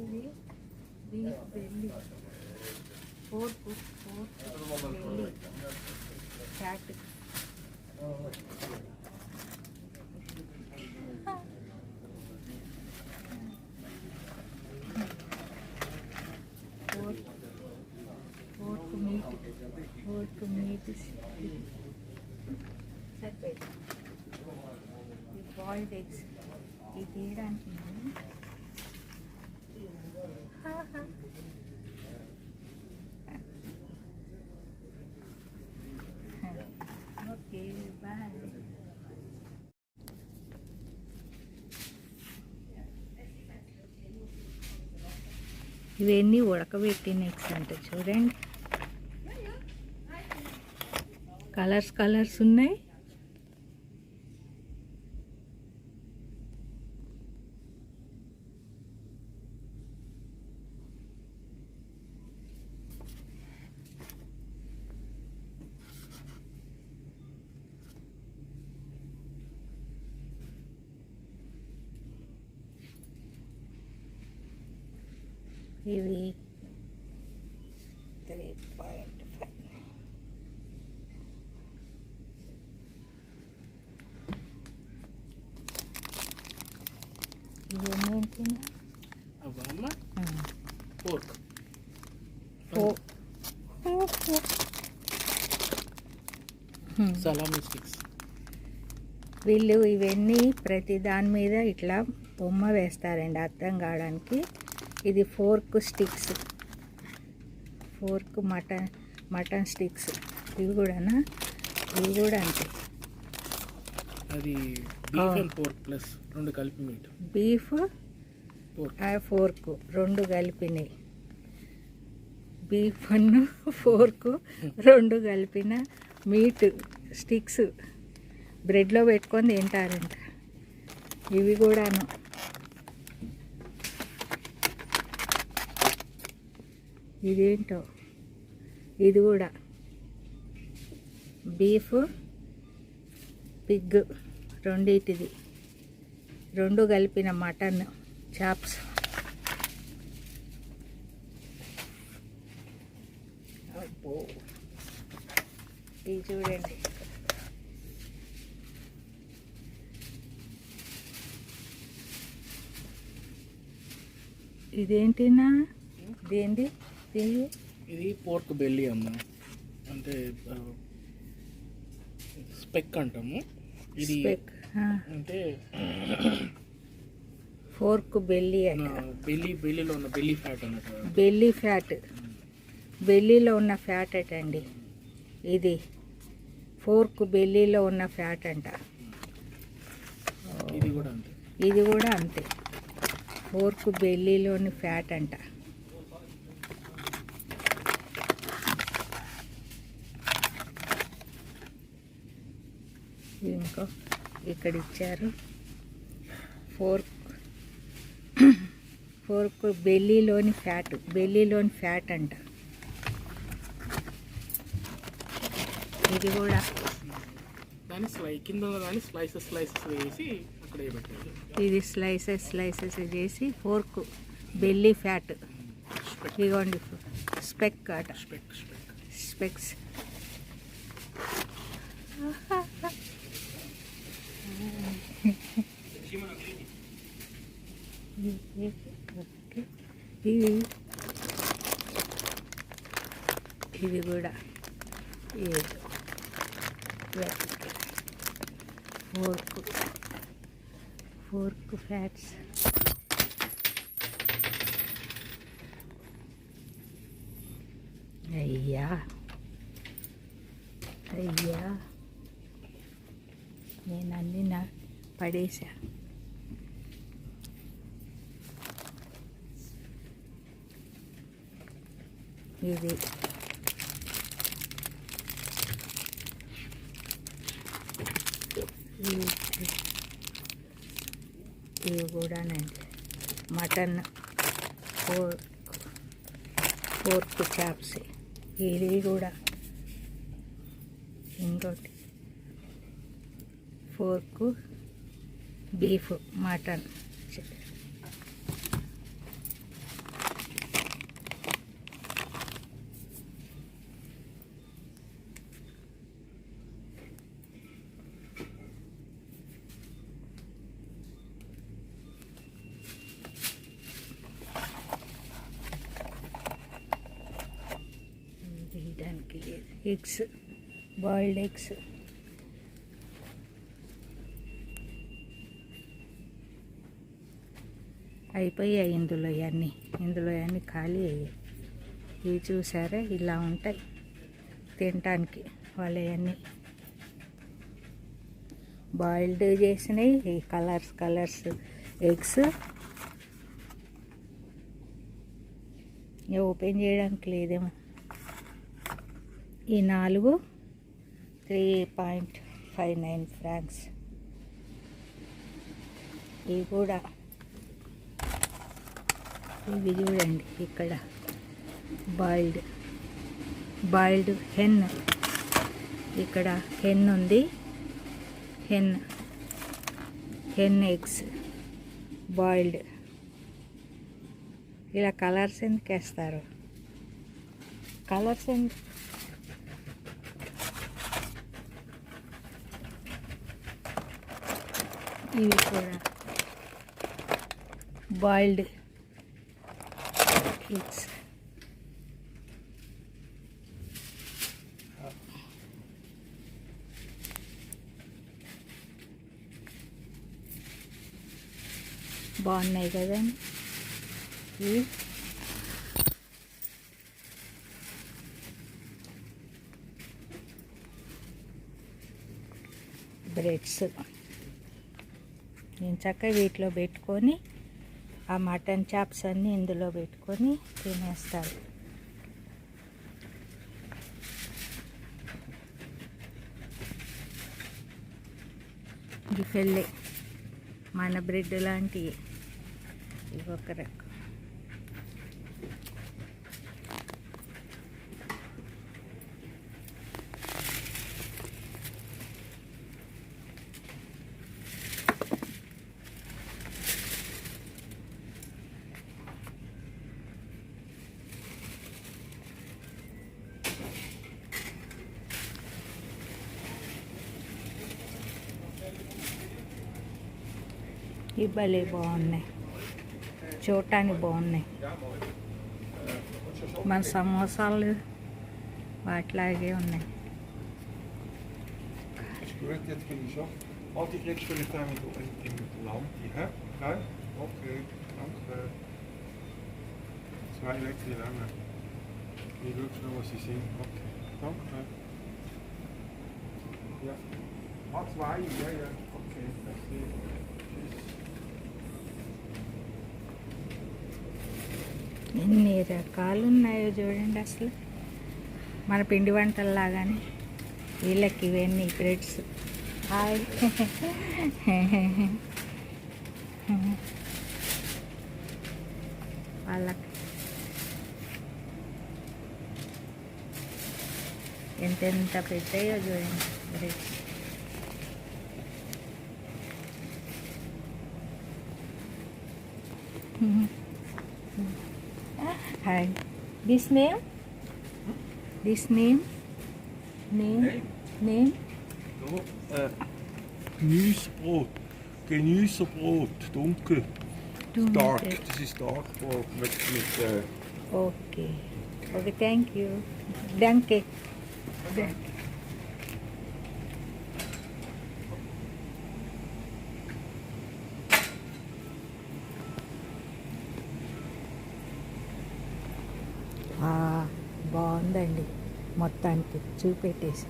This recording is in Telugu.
actually beef belly. Four foot, four foot belly. Cat. Pork, pork meat, pork meat is separate. You boil it. It here and. Okay boy ఇవన్నీ ఉడకబెట్టిన ఎగ్స్ అంట చూడండి. కలర్స్ కలర్స్ ఉన్నాయి. ఇవి. త్రీ పాయింట్ ఫైవ్ ఇవన్నీ సలామీ స్టిక్స్ వీళ్ళు ఇవన్నీ ప్రతి దాని మీద ఇట్లా బొమ్మ వేస్తారండి అర్థం కావడానికి. ఇది pork sticks. Pork mutton mutton sticks. ఇవి కూడానా? ఇవి కూడా అంతే. అది పోర్క్ ప్లస్ రెండు కలిపి మీట్. బీఫ్ ఫోర్క్ రెండు కలిపినాయి. బీఫ్ అన్ను ఫోర్క్ రెండు కలిపిన మీట్ స్టిక్స్. బ్రెడ్లో పెట్టుకొని తింటారంట. ఇవి కూడాను. ఇదేంటో? ఇది కూడా. బీఫ్ పిగ్ రెండిటిది. రెండు కలిపిన మటన్ చాప్స్. ఇది చూడండి. ఇదేంటినా? దేంది ఇది పోర్క్ బెల్లి అమ్మ. అంటే స్పెక్ అంటాము. ఇది స్పెక్ అంటే ఫోర్క్ బెల్లి బెల్లి బెల్లిలో ఉన్న బెల్లి ఫ్యాట్ అన్నట్టు బెల్లీ ఫ్యాట్ బెల్లీలో ఉన్న ఫ్యాట్ అటండి. ఇది. ఫోర్క్ బెల్లీలో ఉన్న ఫ్యాట్ అంట. ఇది కూడా అంతే. ఇది కూడా అంతే. ఫోర్క్ బెల్లీలోని ఫ్యాట్ అంట. ఇంకో ఇక్కడ ఇచ్చారు ఫోర్క్. ఫోర్క్ బెల్లీలోని ఫ్యాట్ బెల్లీలోని ఫ్యాట్ అంట ఇది కూడా దాని స్లై కింద దాన్ని స్లైసెస్ స్లైసెస్ వేసి అక్కడ ఇది స్లైసెస్ స్లైసెస్ చేసి ఫోర్క్ బెల్లీ ఫ్యాట్. ఇదిగోండి స్పెక్ అట స్పెక్ స్పెక్. స్పెక్స్. ఇది ఇది కూడా ఇది ఫోర్క్ ఫోర్క్ ఫ్యాట్స్ అయ్యా అయ్యా నేను అన్ని నా పడేసా ఇది ఇవి కూడానండి మటన్ ఫోర్క్ ఫోర్క్ చాప్స్ ఇది కూడా ఇంకోటి pork beef mutton eggs boiled eggs అయిపోయాయి ఇందులో ఇవన్నీ. ఇందులో అన్నీ ఖాళీ అయ్యాయి. ఇవి చూసారా? ఇలా ఉంటాయి తినటానికి వాళ్ళవన్నీ బాయిల్డ్ చేసినవి ఈ కలర్స్ కలర్స్ ఎగ్స్. ఓపెన్ చేయడానికి లేదేమో. ఈ నాలుగు three point five nine francs. ఇవి కూడా ఇవి చూడండి. ఇక్కడ బాయిల్డ్ బాయిల్డ్ హెన్ ఇక్కడ హెన్ ఉంది. హెన్ హెన్ ఎగ్స్ బాయిల్డ్ ఇలా కలర్స్ ఎందుకు వేస్తారు? కలర్స్ ఎందుకు ఇవి కూడా బాయిల్డ్ ఎగ్స్ బాగున్నాయి కదండి ఇవి బ్రెడ్స్ నేను చక్కగా వీటిలో పెట్టుకొని ఆ మటన్ చాప్స్ అన్నీ ఇందులో పెట్టుకొని తినేస్తారు. తినేస్తాను గిఫెళ్ళే మన బ్రెడ్ లాంటివి. ఇవి ఒక రకం. ఇవి భలే బాగున్నాయి చూడటానికి బాగున్నాయి మన సమోసాలు వాటిలాగే ఉన్నాయి Gut, jetzt bin ich schon. Warte, ich jetzt stelle ich da mit in, in Land, hä? Nein? Okay, danke. Zwei leckere Lämmer. Ich schaue schnell, was sie sind. Okay, danke. Ja. Ah, zwei, ja, ja. Okay, merci. Tschüss. ఎన్ని రకాలు ఉన్నాయో చూడండి అసలు. మన పిండి వంటల్లాగానే. వీళ్ళకి ఇవన్నీ బ్రెడ్స్ హాయ్. వాళ్ళకి. ఎంతెంత పెద్దయో చూడండి breads Hi. This name? This name? Name? Name? So, äh, Gemüsebrot. Genießerbrot, dunkel. Dark. Das ist Darkbrot mit, mit äh, uh, Okay. Okay, thank you. Danke. Danke. మొత్తానికి చూపెట్టేసి